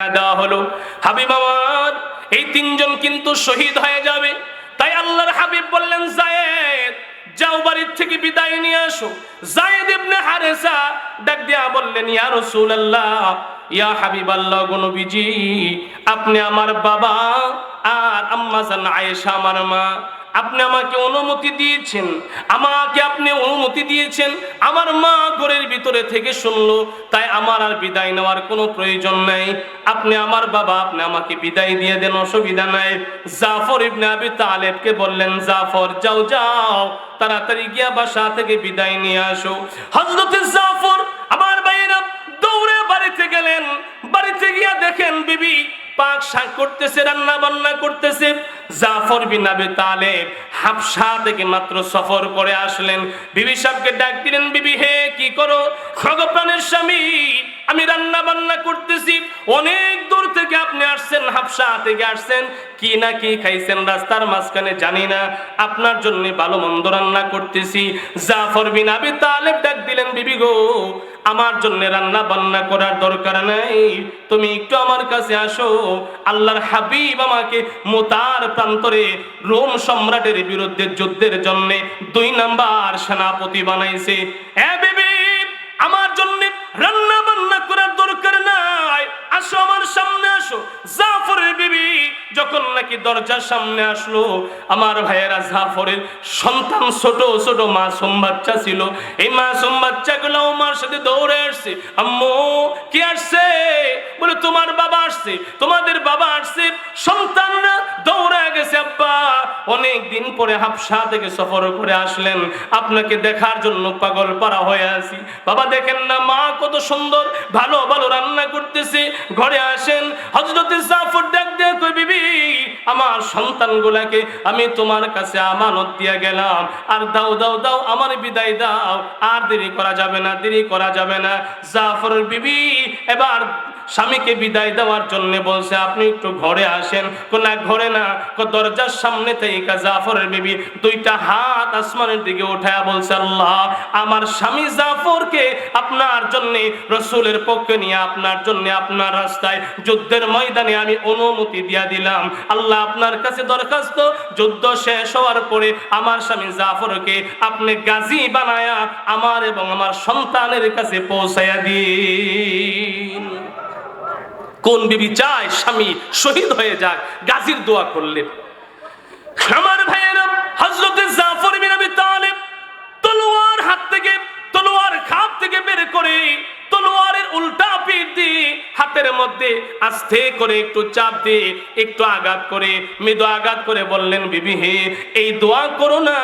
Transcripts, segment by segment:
দেওয়া হলো। হাবিব আমার এই তিনজন কিন্তু শহীদ হয়ে যাবে। তাই আল্লাহর হাবিব বললেন, জায়েদ, যাও বাড়ির থেকে বিদায় নিয়ে আসো। জায়েদ ইবনে হারেসা ডাক দিয়া বললেন, ইয়া রাসূলুল্লাহ, ইয়া হাবিবাল্লাহ গো নবীজি, আপনি আমার বাবা আর আম্মা জান আয়েশা আমার মা। আপনি আমাকে অনুমতি দিয়েছেন, আমাকে আপনি অনুমতি দিয়েছেন, আমার মা ঘরের ভিতরে থেকে শুনলো, তাই আমার আর বিদায় নেওয়ার কোনো প্রয়োজন নাই। আপনি আমার বাবা, আপনি আমাকে বিদায় দিয়ে দেন, অসুবিধা নাই। জাফর ইবনে আবি তালেবকে বললেন, জাফর, যাও যাও, তাড়াতাড়ি গিয়া বাসা থেকে বিদায় নিয়ে আসো। হযরতে জাফর, আমার ভাইরা দৌড়ে বাড়িতে গেলেন। বাড়িতে গিয়া দেখেন বিবি পাক শাক করতেছে, রান্না বান্না করতেছে। জাফর বিন আবি তালেব হাফসা থেকে মাত্র সফর করে আসলেন। বিবি সাহেবকে ডাক দিলেন, বিবি হে, কি করো? খগপ্রাণের স্বামী আমি রান্না বান্না করতেছি। অনেক দূর থেকে আপনি আসছেন, হাফসা থেকে আসছেন, কি না কি খাইছেন রাস্তার মাঝখানে জানি না। আপনার জন্য ভালো মন্দ রান্না করতেছি। জাফর বিন আবি তালেব ডাক দিলেন, বিবি গো, আমার জন্য রান্না বান্না করার দরকার নাই। তুমি একটু আমার কাছে আসো। আল্লাহর হাবিব আমাকে মোতার প্রান্তরে রোম সম্রাটের বিরুদ্ধে যুদ্ধের জন্য দুই নাম্বার সেনাপতি বানাইছে। এ বিবি, আমার জন্য রান্না সামনে জাফরের বিবি যখন নাকি দরজার সামনে আসলো, আমার ভাইয়েরা জাফরের সন্তান ছোট ছোট মাসুম বাচ্চা ছিল। এই মাসুম আমার সাথে দৌড়ে আসছে। আম্মু, কি আসছে? বলে, তোমার বাবা আসছে। তোমাদের বাবা আসছে। সন্তানরা দৌড়ে গেছে, আব্বা। অনেক দিন পরে হাফসা থেকে সফর করে আসলেন। আপনাকে দেখার জন্য পাগল পারা হয়ে আছি। বাবা, দেখেন না, মা কত সুন্দর, ভালো ভালো রান্না করতেছে। ঘরে আসেন হজরতে জাফর ডাক দিয়ে কই বিবি, আমার সন্তানগুলাকে আমি তোমার কাছে আমানত দিয়ে গেলাম। আর দাও দাও দাও, আমার বিদায় দাও। আর দেরি করা যাবে না, দেরি করা যাবে না। জাফর বিবি এবার স্বামীকে বিদায় দেওয়ার জন্য বলছে, আপনি একটু ঘরে আসেন। না, ঘরে না। দরজার সামনে থেকে জাফরের বিবি দুইটা হাত আসমানের দিকে উঠায়া বলছে, আল্লাহ, আমার স্বামী জাফরকে আপনার জন্য, রসুলের পক্ষে নিয়ে আপনার জন্য, আপনার রাস্তায় যুদ্ধের ময়দানে আমি অনুমতি দিয়া দিলাম। আল্লাহ আপনার কাছে দরখাস্ত। যুদ্ধ শেষ হওয়ার পরে আমার স্বামী জাফরকে আপনি গাজী বানায়া আমার এবং আমার সন্তানের কাছে পৌঁছায়া দিন। কোন বিবি চায় স্বামী শহীদ হয়ে যাক, গাজির দোয়া করলেন আমার ভাইয়েরা হজরতে জাফর বিন আবি তলোয়ার হাত থেকে, তলোয়ার খাপ থেকে বের করে তলোয়ারের উল্টা পিঠ দিয়ে হাতের মধ্যে আস্তে করে একটু চাপ দিয়ে একটু আঘাত করে মৃদু আঘাত করে বললেন, বিবি হে, এই দোয়া করো না,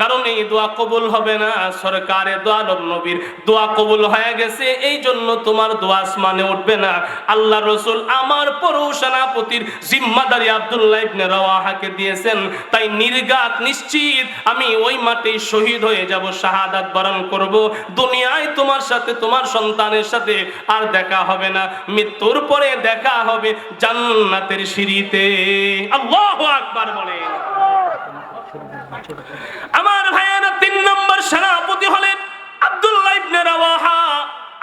কারণ এই দোয়া কবুল হবে না। সরকারের দোয়া নবীর দোয়া কবুল হয়ে গেছে, এই জন্য তোমার দোয়া আসমানে উঠবে না। আল্লাহ রসুল আমার পরু সেনাপতির জিম্মাদারি আব্দুল্লাহ ইবনে রাওয়াহাকে দিয়েছেন। তাই নির্গাত নিশ্চিত আমি ওই মাঠে শহীদ হয়ে যাব, শাহাদাত বরণ করব। দুনিয়ায় তোমার সাথে, তোমার সন্তানের সাথে আর দেখা হবে না। মৃত্যুর পরে দেখা হবে জান্নাতের সিঁড়িতে। আল্লাহু আকবার বলেন। আমার ভাইয়েরা, তিন নম্বর সেনাপতি হলেন আব্দুল্লাহ ইবনে রাওয়াহা।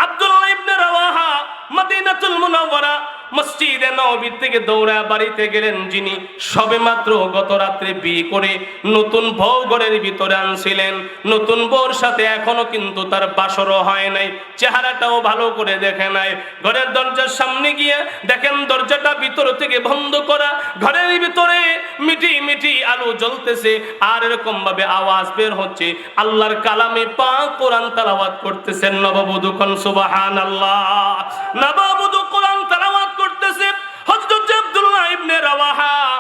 আব্দুল্লাহ ইবনে রাওয়াহা মদিনাতুল মুনাওয়ারা মসজিদে নবীর থেকে দৌড়া বাড়িতে গেলেন যিনি সবেমাত্র গত রাত্রে বিয়ে করে নতুন বউ ঘরের ভিতরে আনছিলেন। নতুন বউর সাথে এখনও কিন্তু তার বাসরও হয় নাই। চেহারাটাও ভালো করে দেখে নাই। ঘরের দরজার সামনে গিয়ে দেখেন দরজাটা ভিতর থেকে বন্ধ করা। ঘরের ভিতরে মিটি মিটি আলো জ্বলতেছে আর এরকম ভাবে আওয়াজ বের হচ্ছে। আল্লাহর কালামে পাক কোরআন তালাওয়াত করতেছেন নববধূ খন সুবাহান আল্লাহ নববধূ ইবনে রাওয়াহা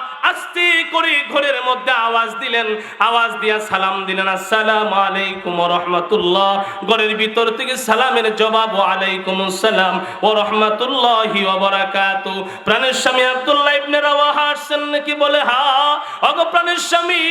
আস্তে করে, ঘরের মধ্যে আওয়াজ দিলেন। আওয়াজ দিয়া সালাম দিলেন, আসসালামু আলাইকুম রাহমাতুল্লাহ। ঘরের ভিতর থেকে সালামের জবাব আলাইকুম রাহমাতুল্লাহি ওয়া প্রাণের স্বামী আব্দুল্লাহ ইবনে নাকি বলে, হা, অগো প্রাণের স্বামী,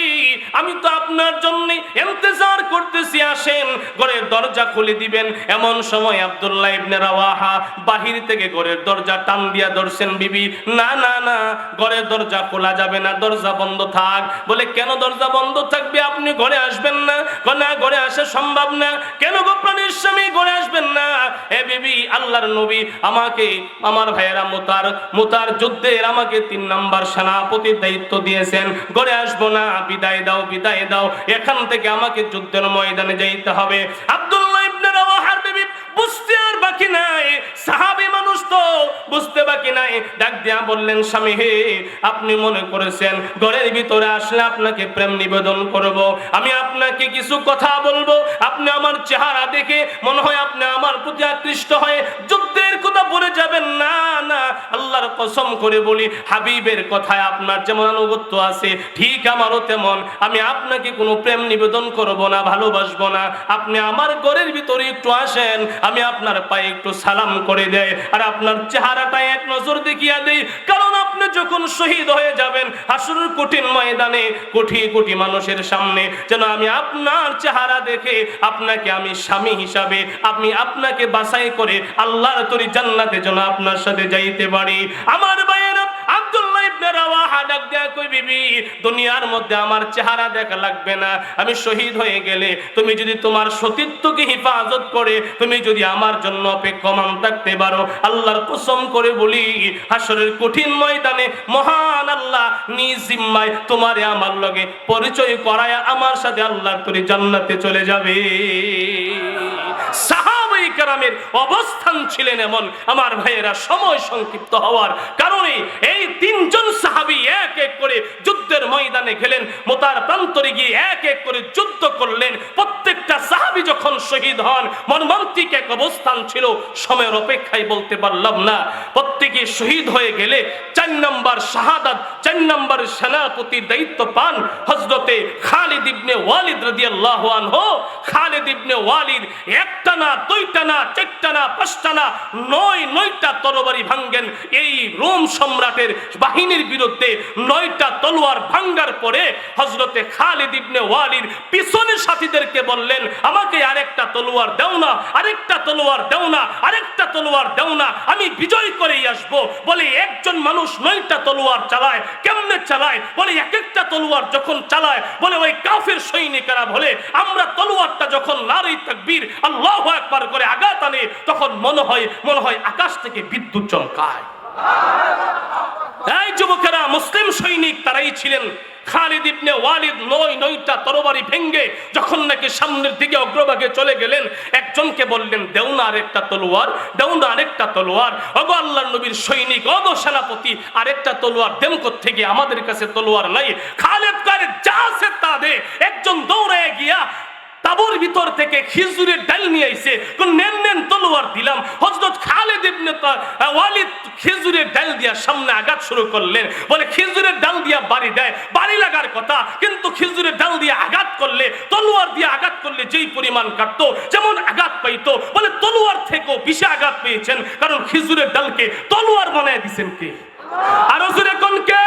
আমি তো আপনার জন্য ইন্তজার করতেছি, আসেন। ঘরের দরজা খুলে দিবেন। এমন সময় আব্দুল্লাহ ইবনে রাওয়াহা বাহির থেকে ঘরের দরজা টান দিয়া ধরছেন, বিবি, না না না, ঘরের দরজা খোলা যাবে না দরজা বন্ধ থাক। বলে, কেন দরজা বন্ধ থাকবে? আপনি ঘরে আসবেন না। না ঘরে আসা সম্ভব না। কেন গো প্রাণীর স্বামী ঘরে আসবেন না? এ বিবি, আল্লাহর নবী আমাকে, আমার ভাইয়েরা মোতার মোতার যুদ্ধের আমাকে তিন নাম্বার সেনাপতির দায়িত্ব দিয়েছেন। ঘরে আসব না, বিদায় দাও বিদায় দাও। এখান থেকে আমাকে যুদ্ধের ময়দানে যাইতে হবে। আব্দুল্লাহ ইবনে রাওয়াহার বিবি বুঝতে আর বাকি নাই। বুঝতে বাকি নাই। ডাক দিয়া বললেন, স্বামী হে, আপনি মনে করেছেন, ঘরের ভিতরে আসলে আপনাকে প্রেম নিবেদন করব। আমি আপনাকে কিছু কথা বলব। আপনি আমার চেহারা দেখে মনে হয় আপনি আমার প্রতি আকৃষ্ট হয়ে যুদ্ধের কথা বলে যাবেন। না না, আল্লাহর কসম করে বলি, হাবিবের কথায় আপনার যেমন আনুগত্য আছে, ঠিক আমারও তেমন। আমি আপনাকে কোনো প্রেম নিবেদন করব না, ভালোবাসবো না। আপনি আমার ঘরের ভিতরে একটু আসেন, আমি আপনার পায়ে একটু সালাম করে দেয় আর আপনার চেহারাটা এক নজর দেখিয়া দেই, কারণ আপনি যখন শহীদ হয়ে যাবেন হাসুর কঠিন ময়দানে কোটি কোটি মানুষের সামনে, যেন আমি আপনার চেহারা দেখে আপনাকে আমি স্বামী হিসাবে, আমি আপনাকে বাসাই করে আল্লাহর তরি জান্নাতে যেন আপনার সাথে যাইতে পারি। আমার ভাইয়েরা দুনিয়ার মধ্যে আমার চেহারা দেখা লাগবে না। আমি শহীদ হয়ে গেলে তুমি যদি তোমার সতীত্বকে হেফাজত করে, তুমি যদি আমার জন্য অপেক্ষমান থাকতে পারো, আল্লাহর কসম করে বলি হাসরের কঠিন ময়দানে মহান আল্লাহ নিজ জিম্মায় তোমারে আমার লগে পরিচয় করায় আমার সাথে আল্লাহর তরি জান্নাতে চলে যাবে। কারামের অবস্থান ছিলেন এমন। আমার ভাইয়েরা সময় সংক্ষিপ্ত হওয়ার কারণে এই তিনজন সাহাবি এক এক করে যুদ্ধের ময়দানে গেলেন, মোতার প্রান্তরে গিয়ে এক এক করে যুদ্ধ করলেন। প্রত্যেকটা সাহাবি যখন শহীদ হন, মর্মান্তিক এক অবস্থান ছিল, সময়ের অপেক্ষায় বলতে পারলাম না। প্রত্যেকে শহীদ হয়ে গেলে চার নম্বর শাহাদাত, চার নম্বর সেনাপতির দায়িত্ব পান হজরতে খালিদ ইবনে ওয়ালিদ রাদিয়াল্লাহু আনহু। খালিদ ইবনে ওয়ালিদ একটা না দুইটা না চারটা না পাঁচটা না নয়, নয়টা তরবারি ভাঙ্গেন। এই রোম সম্রাটের বাহিনীর বিরুদ্ধে নয়টা তলোয়ার ভাঙ্গার পরে হজরতে খালিদ ইবনে ওয়ালিদ পিছনের সাথীদেরকে বললেন, আমাকে আরেকটা তলোয়ার দাও না, আরেকটা তলোয়ার দাও না, আরেকটা তলোয়ার দাও না, আমি বিজয় করেই আসব। বলে একজন মানুষ নয়টা তলোয়ার চালায়, কেমনে চালায়? বলে এক একটা তলোয়ার যখন চালায়, বলে ওই কাফের সৈনিকেরা বলে, আমরা তলোয়ারটা যখন নারী তাকবীর আল্লাহ একবার করে আঘাত আনে, তখন মনে হয় মনে হয় আকাশ থেকে বিদ্যুৎ চমকায়। এই যুবকেরা মুসলিম সৈনিক তারাই ছিলেন। খালিদ ইবনে ওয়ালিদ নয় নয়টা তরবারি ভেঙ্গে যখন নাকি সামনের দিকে অগ্রভাগে চলে গেলেন, একজনকে বললেন দেও না আরেকটা তলোয়ার দেও না আরেকটা তলোয়ার। অগো আল্লাহর নবীর সৈনিক, অগো সেনাপতি, আরেকটা তলোয়ার দেম থেকে আমাদের কাছে তলোয়ার নাই। খালিদ কারে যা আছে তা দে। একজন দৌড়ে গিয়া তাবুর ভিতর থেকে খিজুরের ডাল নিয়ে আইছে। কোন নেন নেন তলোয়ার দিলাম। হযরত খালিদ ইবনে ওয়ালিদ খিজুরের ডাল দিয়া সামনে আঘাত শুরু করলেন। বলে, খিজুরের ডাল দিয়া বাড়ি দেয়। বাড়ি লাগার কথা, কিন্তু খিজুরের ডাল দিয়ে আঘাত করলে, তলোয়ার দিয়ে আঘাত করলে যেই পরিমাণ কাটতো, যেমন আঘাত পাইতো। বলে, তলোয়ার থেকেও বেশি আঘাত পেয়েছেন, কারণ খিজুরের ডালকে তলোয়ার বানায় দিছেন কে? আরও জোরে কোন কে?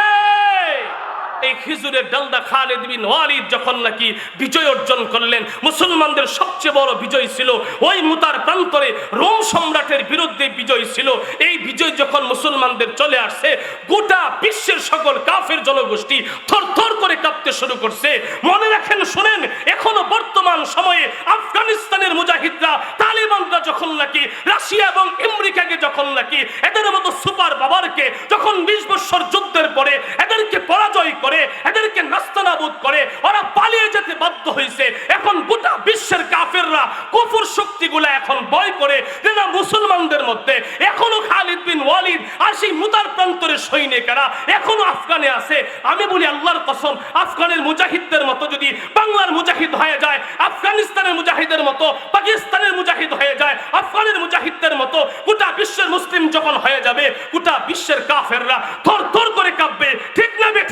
এই খিজুরের ডালদা খালেদ বিন ওয়ালিদ যখন নাকি বিজয় অর্জন করলেন, মুসলমানদের সবচেয়ে বড় বিজয় ছিল ওই মুতার প্রান্তরে রোম সম্রাটের বিরুদ্ধে বিজয় ছিল। এই বিজয় যখন মুসলমানদের চলে আসছে, গোটা বিশ্বের সকল কাফের জনগোষ্ঠী থরথর করে কাঁপতে শুরু করছে। মনে রাখেন, শুনেন, এখনও বর্তমান সময়ে আফগানিস্তানের মুজাহিদরা, তালিবানরা যখন নাকি, রাশিয়া এবং আমেরিকাকে যখন নাকি, এদের মতো সুপার বাবারকে যখন বিশ বছর যুদ্ধের পরে এদেরকে পরাজয় করে এদেরকে নাস্তানাবুদ করে, ওরা পালিয়ে যেতে বাধ্য হয়েছে এখন গোটা বিশ্বের কাফেররা কুফুর শক্তিগুলা এখন ভয় করে যে মুসলমানদের মধ্যে। এখনও খালিদ বিন ওয়ালিদ আর সেই মুতার প্রান্তরের সৈনিকেরা এখনও আফগানে আছে। আমি বলি আল্লাহর কসম, আফগানের মুজাহিদদের মতো যদি বাংলার মুজাহিদ হয়ে যায়, আফগানিস্তানের মুজাহিদের মতো, পাকিস্তানের মুজাহিদ হয়ে যায়, আফগানের মুজাহিদদের মতো গোটা বিশ্বের মুসলিম যখন হয়ে যাবে, গোটা বিশ্বের কাফেররা থর থর করে কাঁপবে। ঠিক না বে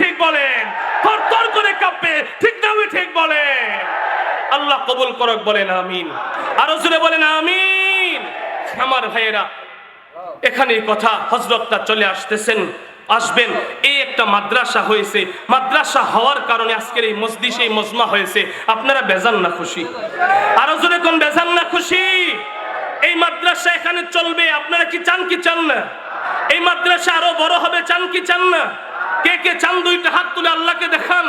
করক বলেন আমিন। আরও জোরে বলেন আমিন। আমার ভাইয়েরা এখানে কথা হজরতটা চলে আসতেছেন, আসবেন। এই একটা মাদ্রাসা হয়েছে। মাদ্রাসা হওয়ার কারণে আজকের এই মসজিদে এই মজমা হয়েছে। আপনারা বেজান না খুশি। আরও জোরে কোন বেজান না খুশি? এই মাদ্রাসা এখানে চলবে। আপনারা কি চান কি চান না? এই মাদ্রাসা আরও বড় হবে, চান কি চান না? কে কে চান দুইটা হাত তুলে আল্লাহকে দেখান।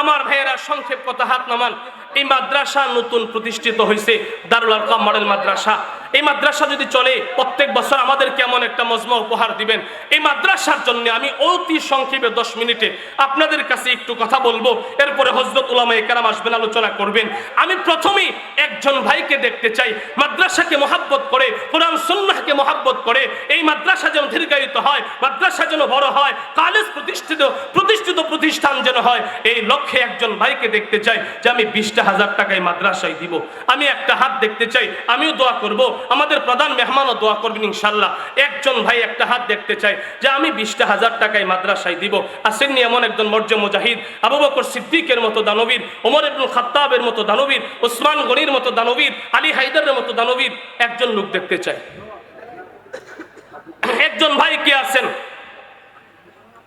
আমার ভাইয়েরা, সংক্ষেপ কথা, হাত নামান। এই মাদ্রাসা নতুন প্রতিষ্ঠিত হয়েছে দারুল আরকাম মডেল মাদ্রাসা। এই মাদ্রাসা যদি চলে, প্রত্যেক বছর আমাদের একটা মজমা উপহার দিবেন। এই মাদ্রাসার জন্য আমি অতি সংক্ষেপে দশ মিনিটে আপনাদের কাছে একটু কথা বলব। এরপরে হজরত উলামা একরাম আসবেন, আলোচনা করবেন। আমি প্রথমেই একজন ভাইকে দেখতে চাই। মাদ্রাসাকে মহাব্বত করে, কোরআন সুন্নাহকে মহাব্বত করে। এই মাদ্রাসা যেন দীর্ঘায়িত হয়, মাদ্রাসা যেন বড় হয়, কলেজ প্রতিষ্ঠিত প্রতিষ্ঠিত প্রতিষ্ঠান যেন হয়, এই লক্ষ্যে একজন ভাইকে দেখতে চাই যে আমি বিশটা হাজার টাকায় মাদ্রাসায় দিব। আমি একটা হাত দেখতে চাই, আমিও দোয়া করব। আমাদের প্রধান মেহমানও দোয়া করবেন ইনশাল্লাহ একজন ভাই একটা হাত দেখতে চাই যে আমি বিশটা হাজার টাকায় মাদ্রাসায় দিব। আসেননি এমন একজন মর্য মুজাহিদ, আবু বকর সিদ্দিকের মতো দানবীর, ওমর ইবনুল খাত্তাবের মতো দানবীর, ওসমান গনির মতো দানবীর, আলী হায়দারের মতো দানবীর একজন লোক দেখতে চাই একজন ভাই কে আছেন?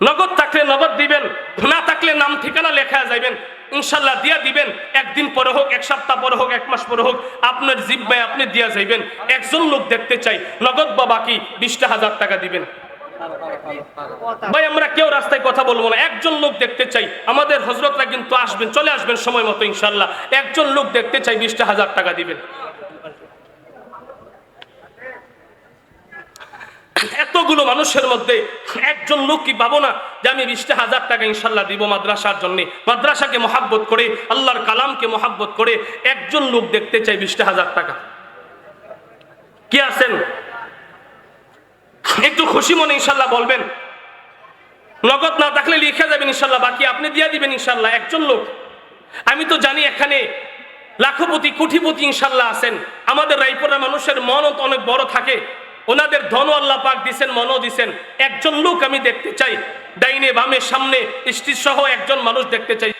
নগদ থাকলে নগদ দিবেন, না থাকলে নাম ঠিকানা লেখা যাইবেন। ইনশাল্লাহ দিয়া দিবেন। একদিন পরে হোক, এক সপ্তাহ পরে হোক, এক মাস পরে হোক, আপনার জিব্বায় আপনি দিয়া যাইবেন। একজন লোক দেখতে চাই, নগদ বা বাকি বিশটা হাজার টাকা দিবেন। ভাই, আমরা কেউ রাস্তায় কথা বলব না। একজন লোক দেখতে চাই, আমাদের হজরতরা কিন্তু আসবেন, চলে আসবেন সময় মতো ইনশাল্লাহ। একজন লোক দেখতে চাই, বিশটা হাজার টাকা দিবেন। এতগুলো মানুষের মধ্যে একজন লোক কি পাবো না যে আমি বিশটা হাজার টাকা ইনশাল্লাহ দিব মাদ্রাসার জন্য? মাদ্রাসাকে মহাব্বত করে, আল্লাহর কালামকে মহাব্বত করে একজন লোক দেখতে চাই বিশটা হাজার টাকা। কি আছেন? একটু খুশি মনে ইনশাল্লাহ বলবেন। নগদ না থাকলে লিখে যাবেন ইনশাল্লাহ, বাকি আপনি দিয়ে দিবেন ইনশাল্লাহ, একজন লোক। আমি তো জানি এখানে লাখপতি, কোটিপতি ইনশাল্লাহ আছেন। আমাদের রায়পুরের মানুষের মন অনেক বড় থাকে। ওনাদের ধন আল্লাহ পাক দিছেন, মনও দিছেন। একজন লোক আমি দেখতে চাই। ডাইনে বামে সামনে স্ত্রী সহ একজন মানুষ দেখতে চাই।